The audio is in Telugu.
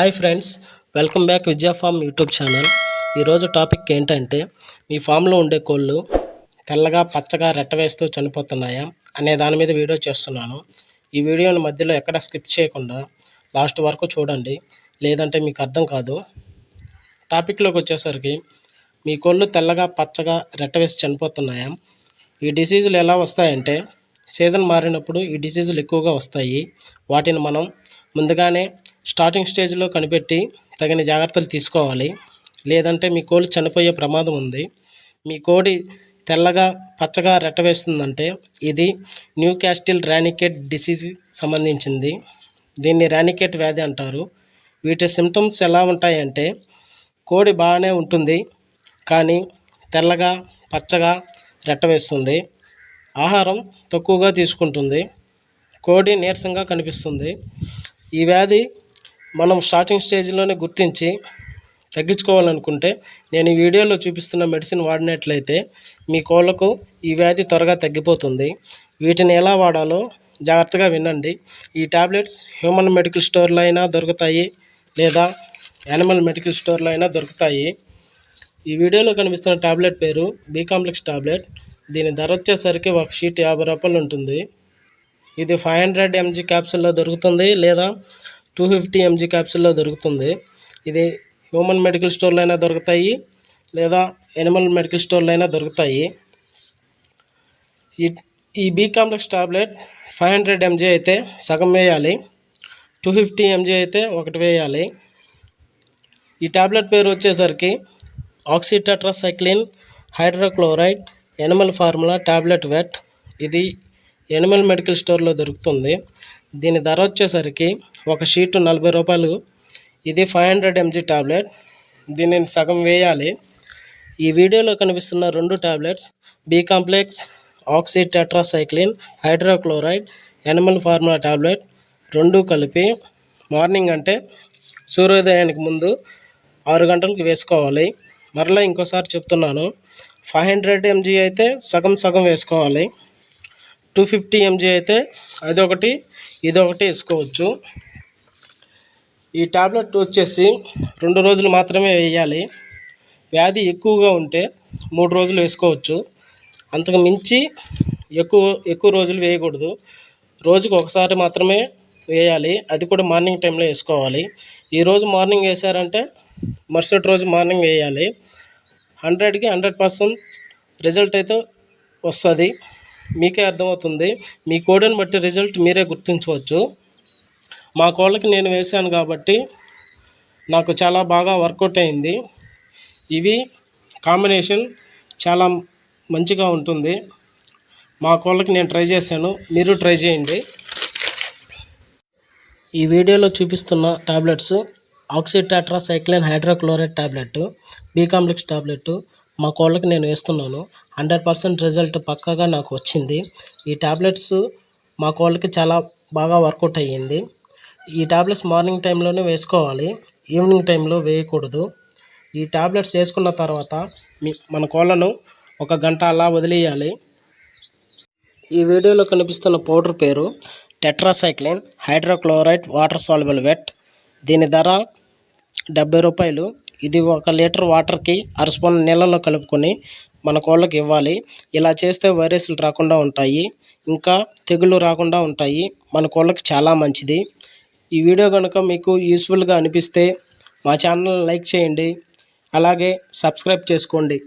Hi friends welcome back Vidya farm YouTube channel. ఈరోజు టాపిక్ ఏంటంటే మీ ఫామ్లో ఉండే కోళ్ళు తెల్లగా పచ్చగా రెట్టవేస్తూ చనిపోతున్నాయా అనే దాని మీద వీడియో చేస్తున్నాను. ఈ వీడియోని మధ్యలో ఎక్కడ స్కిప్ చేయకుండా లాస్ట్ వరకు చూడండి. లేదంటే మీకు అర్థం కాదు. టాపిక్లోకి వచ్చేసరికి మీ కోళ్ళు తెల్లగా పచ్చగా రెట్టవేసి చనిపోతున్నాయా? ఈ డిసీజులు ఎలా వస్తాయంటే సీజన్ మారినప్పుడు ఈ డిసీజులు ఎక్కువగా వస్తాయి. వాటిని మనం ముందుగానే స్టార్టింగ్ స్టేజ్లో కనిపెట్టి తగిన జాగ్రత్తలు తీసుకోవాలి. లేదంటే మీ కోడి చనిపోయే ప్రమాదం ఉంది. మీ కోడి తెల్లగా పచ్చగా రెట్టవేస్తుందంటే ఇది న్యూ క్యాస్టిల్ రానికేట్ డిసీజ్ సంబంధించింది. దీన్ని రానికేట్ వ్యాధి అంటారు. వీటి సిమ్టమ్స్ ఎలా ఉంటాయంటే కోడి బాగానే ఉంటుంది కానీ తెల్లగా పచ్చగా రెట్టవేస్తుంది. ఆహారం తక్కువగా తీసుకుంటుంది. కోడి నీరసంగా కనిపిస్తుంది. ఈ వ్యాధి మనం స్టార్టింగ్ స్టేజ్లోనే గుర్తించి తగ్గించుకోవాలనుకుంటే నేను ఈ వీడియోలో చూపిస్తున్న మెడిసిన్ వాడినట్లయితే మీ కోళ్ళకు ఈ వ్యాధి త్వరగా తగ్గిపోతుంది. వీటిని ఎలా వాడాలో జాగ్రత్తగా వినండి. ఈ టాబ్లెట్స్ హ్యూమన్ మెడికల్ స్టోర్లో అయినా దొరుకుతాయి లేదా యానిమల్ మెడికల్ స్టోర్లో అయినా దొరుకుతాయి. ఈ వీడియోలో కనిపిస్తున్న టాబ్లెట్ పేరు బీ కాంప్లెక్స్ టాబ్లెట్ దీని ధర వచ్చేసరికి ఒక షీట్ యాభై రూపాయలు ఉంటుంది. ఇది ఫైవ్ హండ్రెడ్ ఎంజీ క్యాప్సూల్లో దొరుకుతుంది లేదా టూ ఫిఫ్టీ ఎంజీ క్యాప్సూల్లో దొరుకుతుంది. ఇది హ్యూమన్ మెడికల్ స్టోర్లో అయినా దొరుకుతాయి లేదా ఎనిమల్ మెడికల్ స్టోర్లో అయినా దొరుకుతాయి. ఈ ఈ B complex tablet five hundred MG అయితే సగం వేయాలి. టూ ఫిఫ్టీ ఎంజీ అయితే ఒకటి వేయాలి. ఈ టాబ్లెట్ పేరు వచ్చేసరికి oxytetracycline hydrochloride animal formula tablet vet. ఇది ఎనిమల్ మెడికల్ స్టోర్లో దొరుకుతుంది. దీని ధర వచ్చేసరికి ఒక షీటు నలభై రూపాయలు. ఇది ఫైవ్ హండ్రెడ్ ఎంజీ టాబ్లెట్. దీనిని సగం వేయాలి. ఈ వీడియోలో కనిపిస్తున్న రెండు tablets B complex oxytetracycline hydrochloride animal formula tablet రెండు కలిపి మార్నింగ్ అంటే సూర్యోదయానికి ముందు ఆరు గంటలకు వేసుకోవాలి. మరలా ఇంకోసారి చెప్తున్నాను. ఫైవ్ హండ్రెడ్ ఎంజీ అయితే సగం సగం వేసుకోవాలి. టూ ఫిఫ్టీ ఎంజీ అయితే అదొకటి ఇదొకటి వేసుకోవచ్చు. ఈ టాబ్లెట్ వచ్చేసి రెండు రోజులు మాత్రమే వేయాలి. వ్యాధి ఎక్కువగా ఉంటే మూడు రోజులు వేసుకోవచ్చు. అంతకు మించి ఎక్కువ ఎక్కువ రోజులు వేయకూడదు. రోజుకు ఒకసారి మాత్రమే వేయాలి. అది కూడా మార్నింగ్ టైంలో వేసుకోవాలి. ఈరోజు మార్నింగ్ వేసారంటే మరుసటి రోజు మార్నింగ్ వేయాలి. హండ్రెడ్కి హండ్రెడ్ పర్సెంట్ రిజల్ట్ అయితే వస్తుంది. మీకే అర్థమవుతుంది. మీ కోడిని బట్టి రిజల్ట్ మీరే గుర్తించవచ్చు. మా కోళ్ళకి నేను వేశాను కాబట్టి నాకు చాలా బాగా వర్కౌట్ అయింది. ఇవి కాంబినేషన్ చాలా మంచిగా ఉంటుంది. మా కోళ్ళకి నేను ట్రై చేశాను. మీరు ట్రై చేయండి. ఈ వీడియోలో చూపిస్తున్న tablets oxytetracycline hydrochloride tablet B complex tablet మా కోళ్ళకి నేను వేస్తున్నాను. హండ్రెడ్ పర్సెంట్ రిజల్ట్ పక్కాగా నాకు వచ్చింది. ఈ టాబ్లెట్స్ మా కోళ్ళకి చాలా బాగా వర్కౌట్ అయ్యింది. ఈ టాబ్లెట్స్ మార్నింగ్ టైంలోనే వేసుకోవాలి ఈవినింగ్ టైంలో వేయకూడదు. ఈ టాబ్లెట్స్ వేసుకున్న తర్వాత మీ మన కోళ్ళను ఒక గంట అలా వదిలేయాలి. ఈ వీడియోలో కనిపిస్తున్న పౌడర్ పేరు tetracycline hydrochloride water soluble vet. దీని ధర డెబ్బై రూపాయలు. ఇది ఒక లీటర్ వాటర్కి అర స్పూన్ నీళ్ళలో కలుపుకొని మన కోళ్ళకి ఇవ్వాలి. ఇలా చేస్తే వైరస్లు రాకుండా ఉంటాయి. ఇంకా తెగులు రాకుండా ఉంటాయి. మన కోళ్ళకి చాలా మంచిది. ఈ వీడియో కనుక మీకు యూస్ఫుల్గా అనిపిస్తే మా ఛానల్ లైక్ చేయండి. అలాగే సబ్స్క్రైబ్ చేసుకోండి.